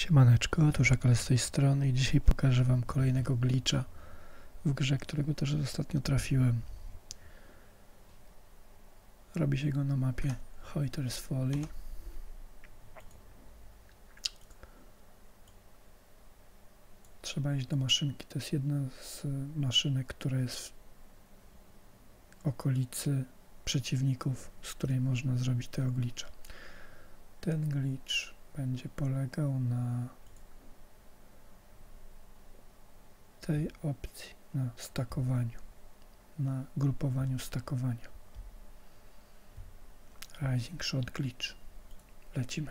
Siemaneczko, otóż Akal z tej strony i dzisiaj pokażę wam kolejnego glitcha w grze, którego też ostatnio trafiłem. Robi się go na mapie Hoiters Folly. Trzeba iść do maszynki, to jest jedna z maszynek, która jest w okolicy przeciwników, z której można zrobić tego glitcha. Ten glitch będzie polegał na tej opcji, na stakowaniu, na grupowaniu stakowania. Rising Shot Glitch. Lecimy.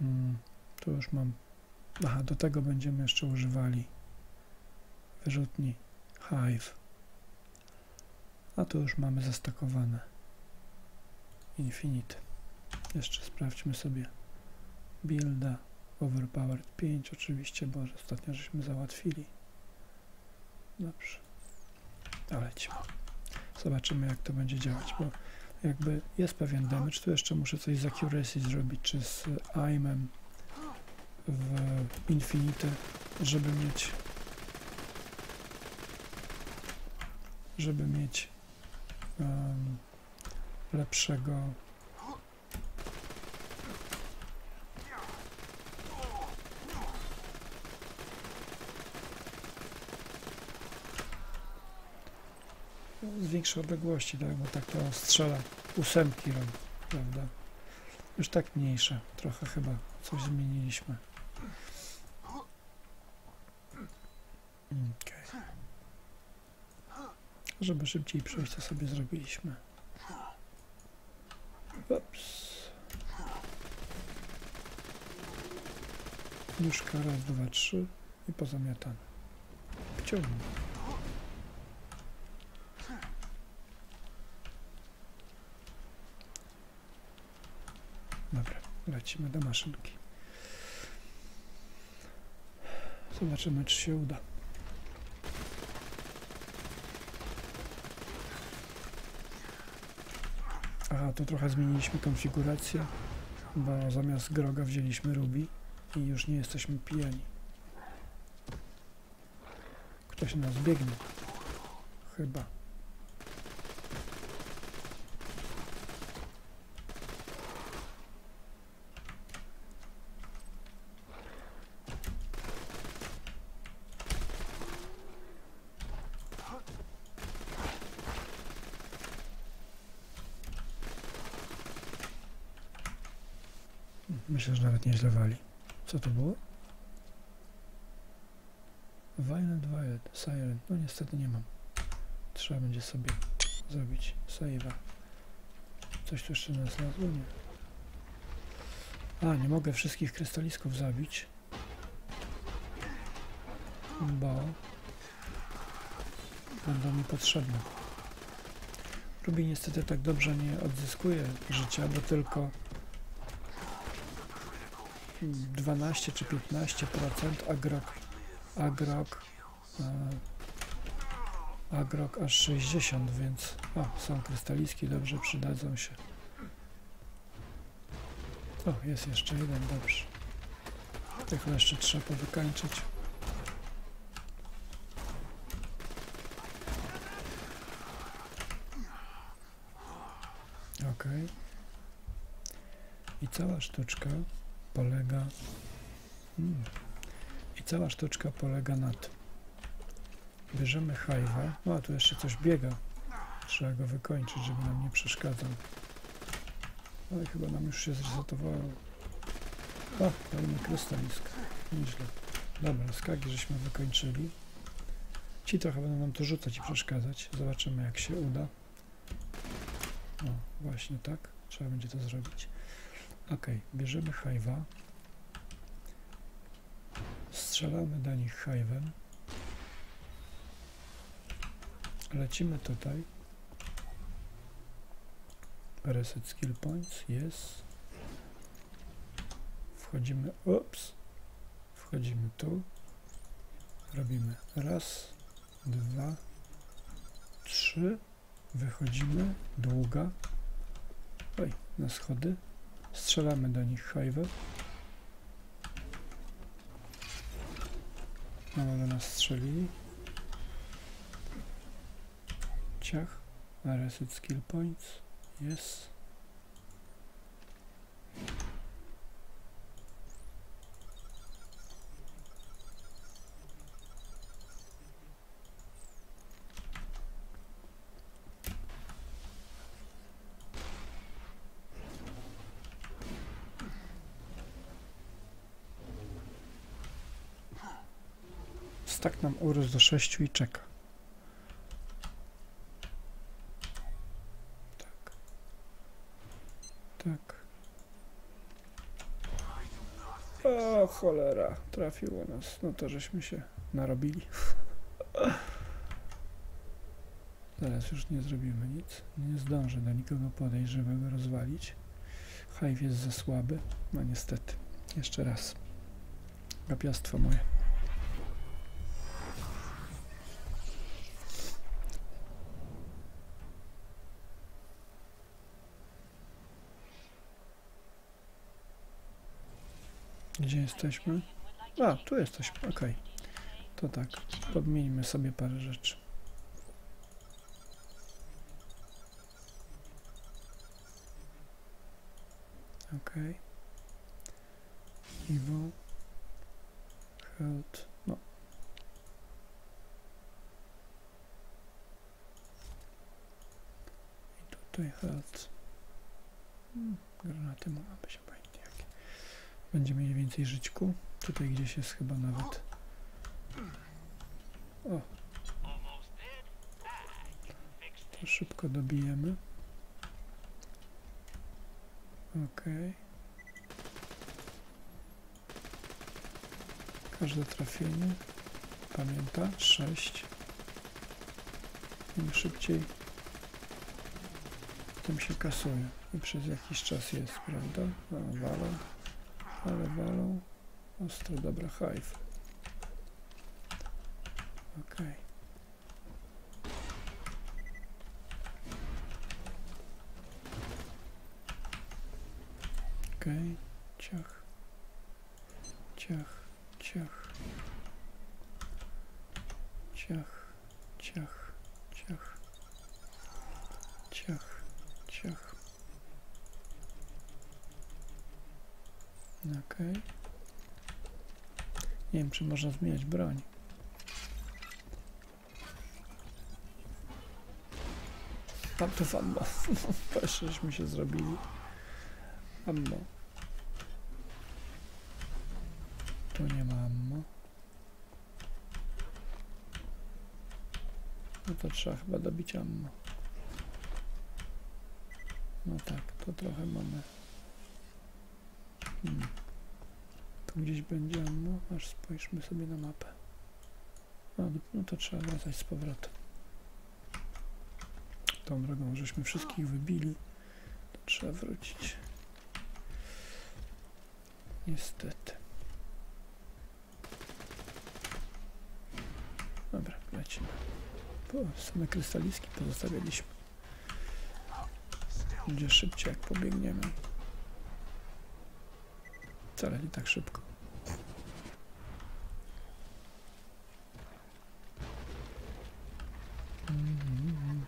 Mm, tu już mam. Aha, do tego będziemy jeszcze używali wyrzutni Hive. A tu już mamy zastakowane Infinite. Jeszcze sprawdźmy sobie builda overpowered 5 oczywiście, bo ostatnio żeśmy załatwili. Dobrze. A lecimy. Zobaczymy jak to będzie działać, bo jakby jest pewien damage, tu jeszcze muszę coś z accuracy zrobić, czy z aimem w infinite, żeby mieć żeby mieć um, lepszego z większej odległości, tak, bo tak to strzela ósemki robi, prawda? Już tak mniejsze, trochę chyba coś zmieniliśmy. Okay. Żeby szybciej przejść, to sobie zrobiliśmy. Ups. Nóżka raz, dwa, trzy i pozamiatane. Wciągnij. Dobra, lecimy do maszynki. Zobaczymy, czy się uda. Aha, tu trochę zmieniliśmy konfigurację, bo zamiast groga wzięliśmy rubi i już nie jesteśmy pijani. Ktoś nas biegnie. Chyba. Że nawet nieźle wali. Co to było? Violent Violet, Siren. No niestety nie mam. Trzeba będzie sobie zrobić save'a. Coś tu jeszcze nas znalazło? Nie. A, nie mogę wszystkich krystalisków zabić. Bo będą mi potrzebne. Ruby niestety tak dobrze nie odzyskuje życia, bo tylko 12 czy 15% agrok, agrok, e, agrok aż 60, więc o, są krystaliski, dobrze przydadzą się. O, jest jeszcze jeden, dobrze. Tych jeszcze trzeba powykańczyć. Ok. I cała sztuczka polega. Hmm, i cała sztuczka polega na tym bierzemy hajwa no a tu jeszcze coś biega. Trzeba go wykończyć, żeby nam nie przeszkadzał. Ale chyba nam już się zresetowało o, mamy krystaliska nieźle. Dobra, skagi żeśmy wykończyli. Ci trochę będą nam to rzucać i przeszkadzać. Zobaczymy jak się uda. O, właśnie tak. Trzeba będzie to zrobić Ok, bierzemy hajwa, strzelamy do nich hajwem, lecimy tutaj, reset skill points, jest, wchodzimy, ups, wchodzimy tu, robimy raz, dwa, trzy, wychodzimy, długa, oj, na schody, Strzelamy do nich hajwy. Mamy do nas strzelili. Ciach. Reset skill points. Jest. Stak nam urósł do 6 i czeka. Tak. Tak. O cholera, trafiło nas. No to żeśmy się narobili. Teraz już nie zrobimy nic. Nie zdążę do nikogo podejść, żeby go rozwalić. Hive jest za słaby. No niestety. Jeszcze raz. Gapiastwo moje. Gdzie jesteśmy? A, tu jesteśmy, okej. To tak, podmieńmy sobie parę rzeczy. Okej. Evil. Health. No. I tutaj health. Hmm, granaty być obojętnie jakie. Będzie mieli więcej żyćku. Tutaj gdzieś jest chyba nawet. O. To szybko dobijemy. Okej. Każde trafienie. Pamięta? 6. Im szybciej, tym się kasuje. I przez jakiś czas jest, prawda? No, walą. Ale walą. Ostro, dobra, hive. Okej. Okej, ciach. Ciach, ciach. Ciach, ciach, ciach. Ciach, ciach. Okej. Nie wiem, czy można zmieniać broń. Tam to ammo. Patrz, żeśmy się zrobili. Ammo. Tu nie ma ammo. No to trzeba chyba dobić ammo. No tak, to trochę mamy. Hmm. Tu gdzieś będzie ammo, aż spojrzmy sobie na mapę. No, no to trzeba wracać z powrotem. Tą drogą, żeśmy wszystkich wybili, to trzeba wrócić. Niestety. Dobra, lecimy. Po, same krystaliski pozostawialiśmy. Będzie szybciej jak pobiegniemy. Wcale nie tak szybko. Mhm.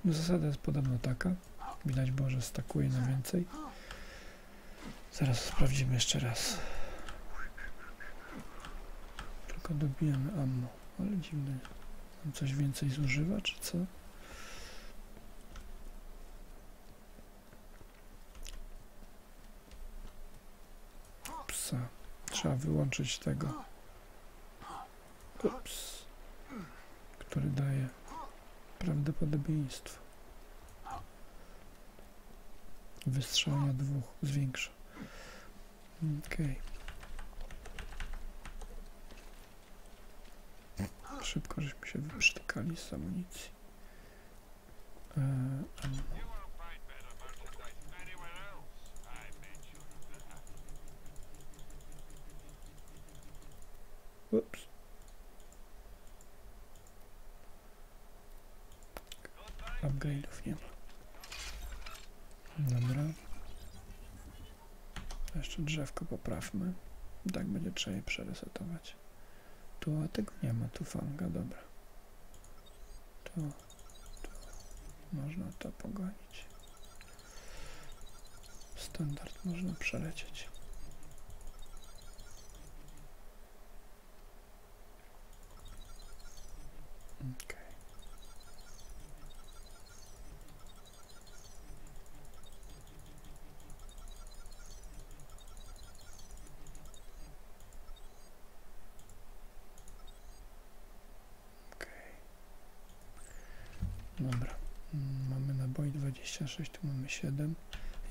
No, Zasada jest podobno taka. Widać było, że stakuje na więcej. Zaraz sprawdzimy jeszcze raz. Tylko dobijemy ammo. Ale dziwne. Coś więcej zużywa, czy co? Psa. Trzeba wyłączyć tego. Ups. Który daje prawdopodobieństwo. Wystrzelania dwóch zwiększa. Okej. Szybko żeśmy się wyprztykali z amunicji. Eee, ammo. Ups. Am. grillów nie ma. Dobra. Jeszcze drzewko poprawmy. Tak będzie trzeba je przeresetować. Tu, a tego nie ma, tu fanga, dobra. Tu, tu. Można to pogonić. Standard można przelecieć. Okej. Okej. Dobra. Mm, Mamy naboi 26, tu mamy 7.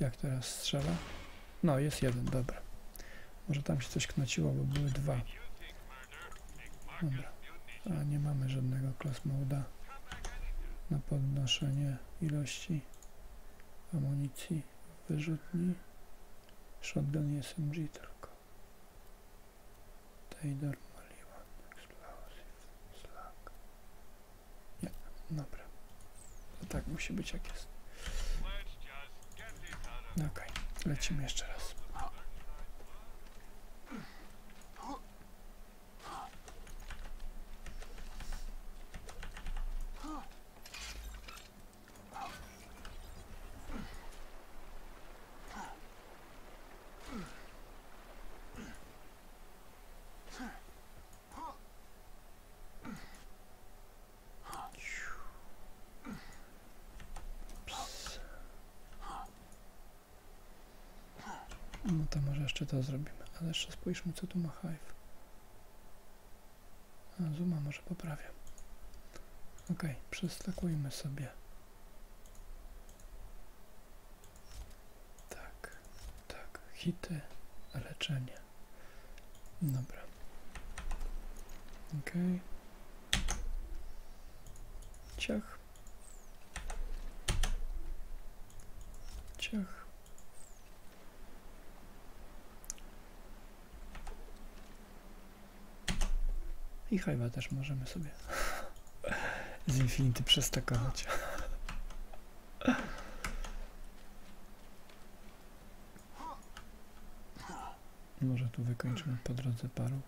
Jak teraz strzela? No, jest jeden, dobra. Może tam się coś knociło, bo były dwa. Dobra. A nie mamy żadnego class moda na podnoszenie ilości amunicji wyrzutni. Shotgun i SMG tylko. Taylor Maliwan Explosive Slug. Nie, dobra. To tak musi być jak jest. Okej, lecimy jeszcze raz. No to może jeszcze to zrobimy, ale jeszcze spójrzmy co tu ma Hive. A, Zuma może poprawię. Ok, przestakujmy sobie. Tak, tak, hity, leczenie. Dobra. Ok. Ciach. Ciach. I Hive'a też możemy sobie z Infinity przestakować. Może tu wykończymy po drodze paru.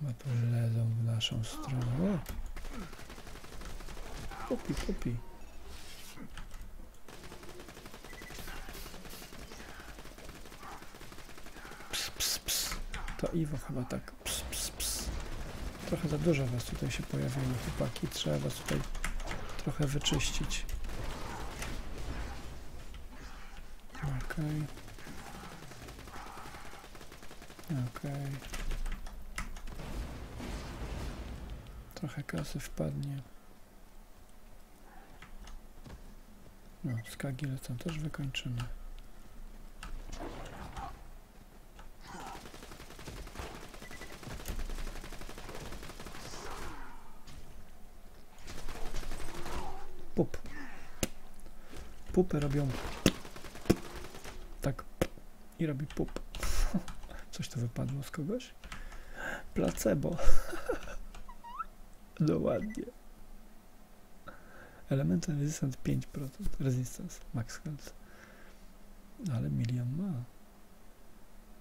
Bo tu lezą w naszą stronę. O! Pupi. Ps, ps, ps. To Iwo chyba tak. Ps, ps, ps. Trochę za dużo was tutaj się pojawiło, chłopaki. Trzeba was tutaj trochę wyczyścić. Okej. Okej. Trochę kasy wpadnie. No, skagi lecą, też wykończymy. Pup. Pupy robią tak i robi pup. Coś tu wypadło z kogoś? Placebo. No ładnie. Element resistant 5%. Resistance. Max health. Ale milion ma.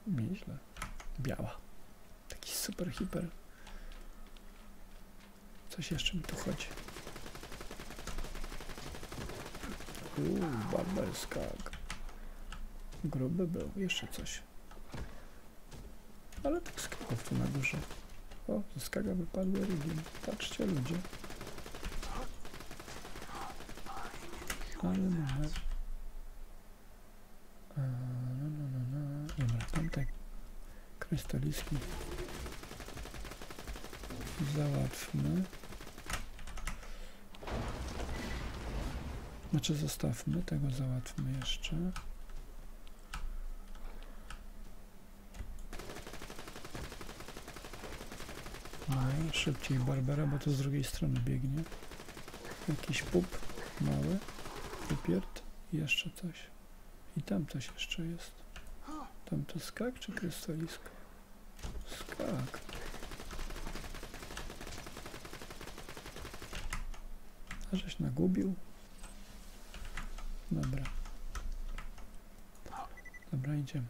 Nieźle. Biała. Taki super hiper. Coś jeszcze mi tu chodzi. Uuu, barber skag. Gruby był. Jeszcze coś. Ale tych skagów tu na górze. O, ze skaga wypadły rygi. Patrzcie ludzie. Ale. A, no, no, no, no. Dobra, tamte krystaliski załatwmy. Znaczy zostawmy, tego załatwmy jeszcze. No szybciej Barbara, bo to z drugiej strony biegnie. Jakiś pup mały, pupiert i jeszcze coś. I tam coś jeszcze jest. Tam to skak czy krystalisko? Skak. A żeś nagubił? Dobra. Dobra, idziemy.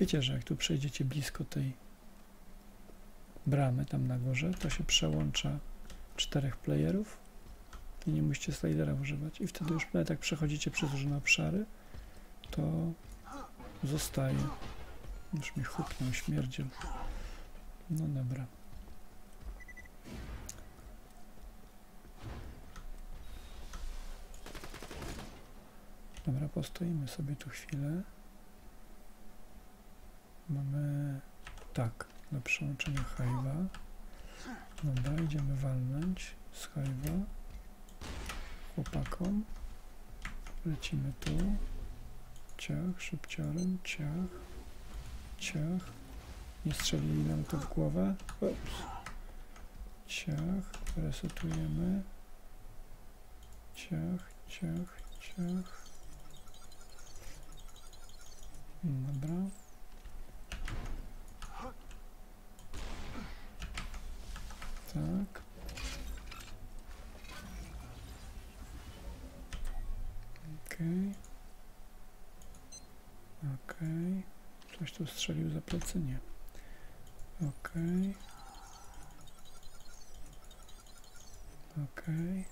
Wiecie, że jak tu przejdziecie blisko tej bramy tam na górze, to się przełącza czterech playerów i nie musicie slidera używać. I wtedy już nawet jak przechodzicie przez różne obszary, to zostaje. Już mi huknął śmierdziel. No dobra. Dobra, postoimy sobie tu chwilę. Mamy tak, do przełączenia hajwa. Dobra, idziemy walnąć z hajwa chłopakom. Lecimy tu. Ciach, szybciorem, ciach, ciach. Nie strzelili nam to w głowę. Ups. Ciach, resetujemy. Ciach, ciach, ciach. Dobra. Tak. Okej. Okej. Ktoś tu strzelił za plecy? Nie. Okej. Okej.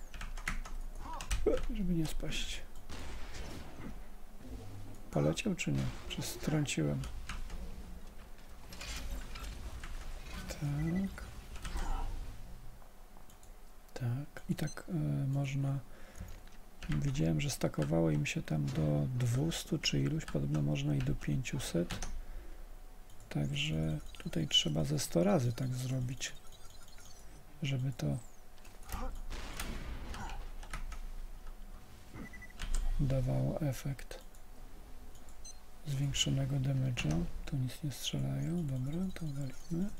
E, Żeby nie spaść. Poleciał czy nie? Czy strąciłem? Tak. Tak. I tak e, można. Widziałem, że stakowało im się tam do 200 czy iluś, podobno można i do 500. Także tutaj trzeba ze 100 razy tak zrobić, żeby to dawało efekt zwiększonego damage'a. Tu nic nie strzelają. Dobra, to walimy.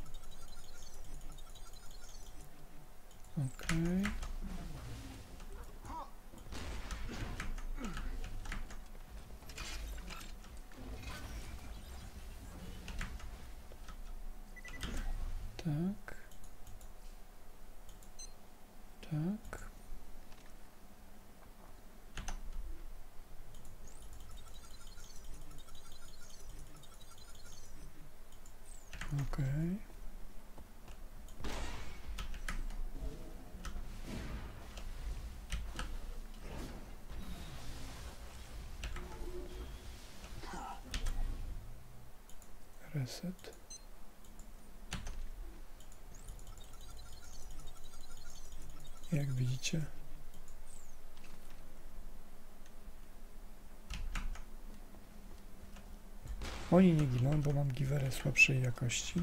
Okej. Tak. Tak. Okej. Reset. Jak widzicie, oni nie giną, bo mam giwerę słabszej jakości.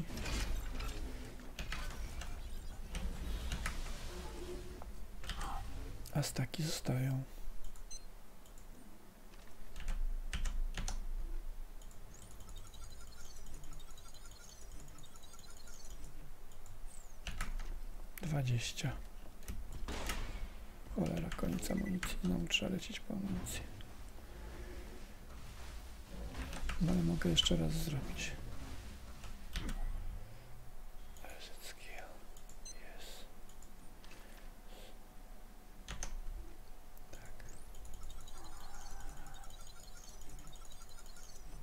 A staki zostają. Dwadzieścia. Cholera, koniec amunicji. Znowu trzeba lecieć po amunicję. No ale mogę jeszcze raz zrobić.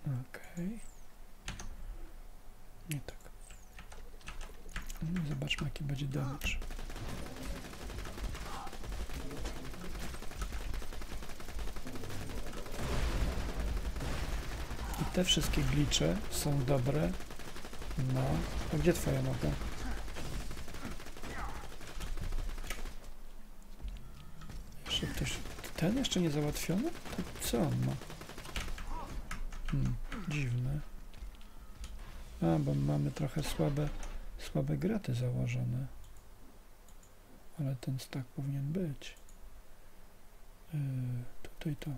Okej. Nie tak. Mm, Zobaczmy jaki będzie damage. Te wszystkie glicze są dobre. No. A gdzie twoja noga? Jeszcze ktoś... Ten jeszcze nie załatwiony? To co on ma? Hmm, dziwne. A, bo mamy trochę słabe, słabe graty założone. Ale ten stak powinien być. Yy, tutaj to.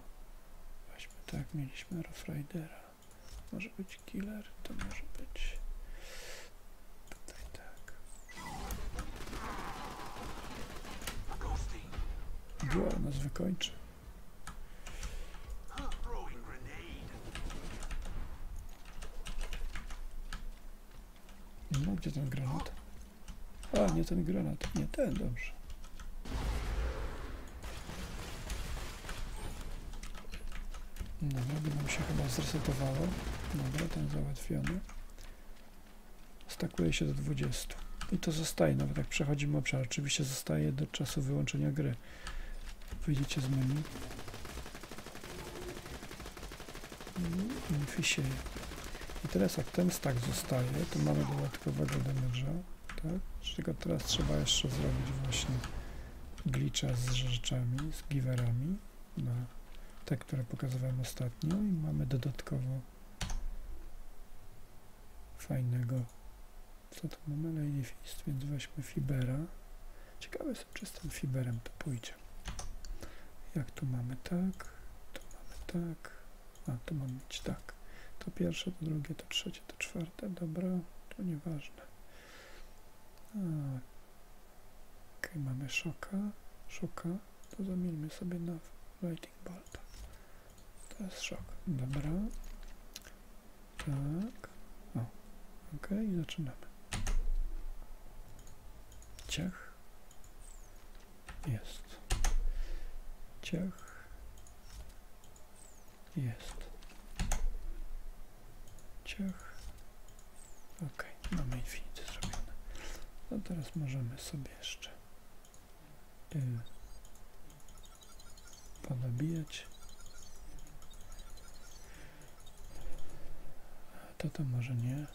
Weźmy tak, mieliśmy Rough Ridera. Może być killer, to może być. Tutaj tak. Dual nas wykończy. No, gdzie ten granat? A, nie ten granat. Nie ten, dobrze. Dobra, by nam się chyba zresetowało. Dobra, ten załatwiony. Stakuje się do 20. I to zostaje, nawet jak przechodzimy obszar. Oczywiście zostaje do czasu wyłączenia gry. Wyjdziecie z menu. I sieje. I teraz jak ten stack zostaje, to mamy dodatkowego damage'a, tak? Tylko teraz trzeba jeszcze zrobić właśnie glitcha z rzeczami, z giverami na te, które pokazywałem ostatnio i mamy dodatkowo fajnego co tu mamy? Lady Fist, więc weźmy Fibera. Ciekawe jestem, czy z tym Fiberem to pójdzie. Jak tu mamy tak, tu mamy tak, a tu mamy mieć tak. To pierwsze, to drugie, to trzecie, to czwarte, dobra, to nieważne. Ok, mamy szoka, szoka, to zamienimy sobie na Lighting Bolta. Jest szok, dobra. Tak, o, ok, zaczynamy. Ciach. Jest. Ciach. Jest. Ciach. Ok, mamy infinity zrobione. No teraz możemy sobie jeszcze yy, ponabijać. To to może nie.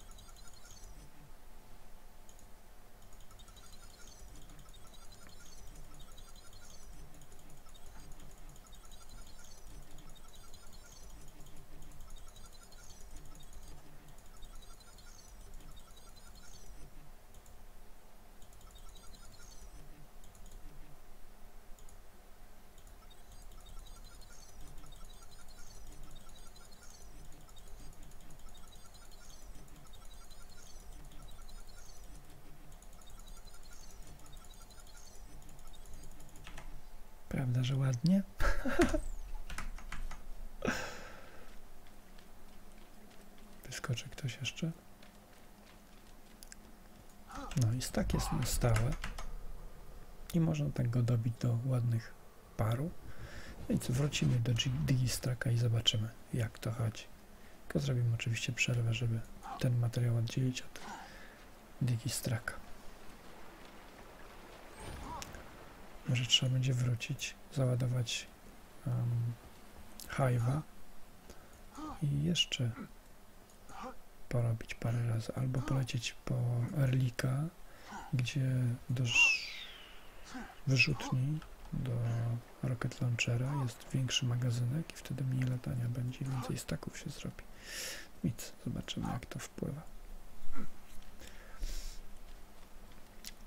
Prawda, że ładnie? Wyskoczy ktoś jeszcze? No i stak jest na stałe. I można tak go dobić do ładnych paru. Więc wrócimy do Digistaka i zobaczymy jak to chodzi. Tylko zrobimy oczywiście przerwę, żeby ten materiał oddzielić od Digistraka. Może trzeba będzie wrócić, załadować um, Hive'a i jeszcze porobić parę razy, albo polecieć po Erlika, gdzie do wyrzutni, do Rocket Launchera jest większy magazynek i wtedy mniej latania będzie, więcej staków się zrobi. Nic, zobaczymy jak to wpływa.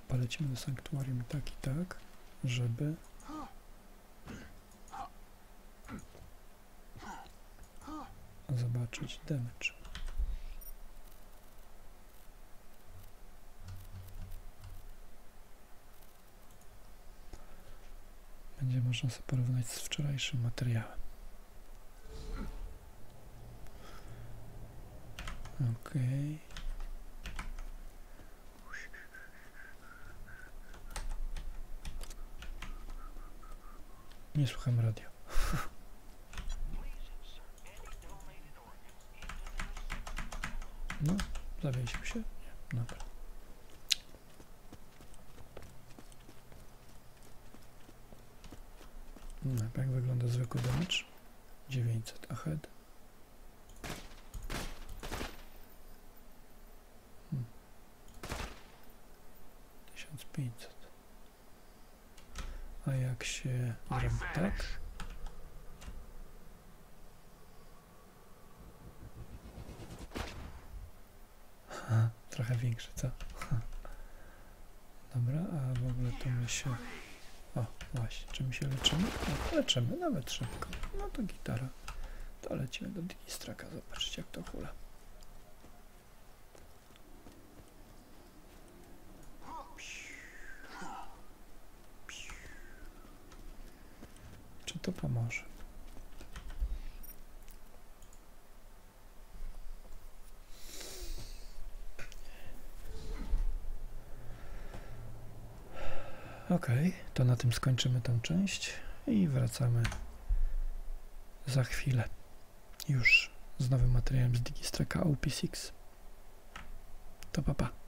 Polecimy do sanktuarium tak i tak żeby zobaczyć damage. Będzie można sobie porównać z wczorajszym materiałem. Okej. Okay. Nie słucham radia. No, zawiesił się? Nie, dobra. No, jak wygląda zwykły damage? 900 ahead. Hmm. 1500 a jak się zrobi tak trochę większy, co? Dobra, a w ogóle to my się o, właśnie, czym się leczymy? O, leczymy, nawet szybko no to gitara to lecimy do Digistraka, zobaczcie jak to hula to pomoże. Ok, to na tym skończymy tę część i wracamy za chwilę. już z nowym materiałem z Digistraka OP6. To papa. Pa.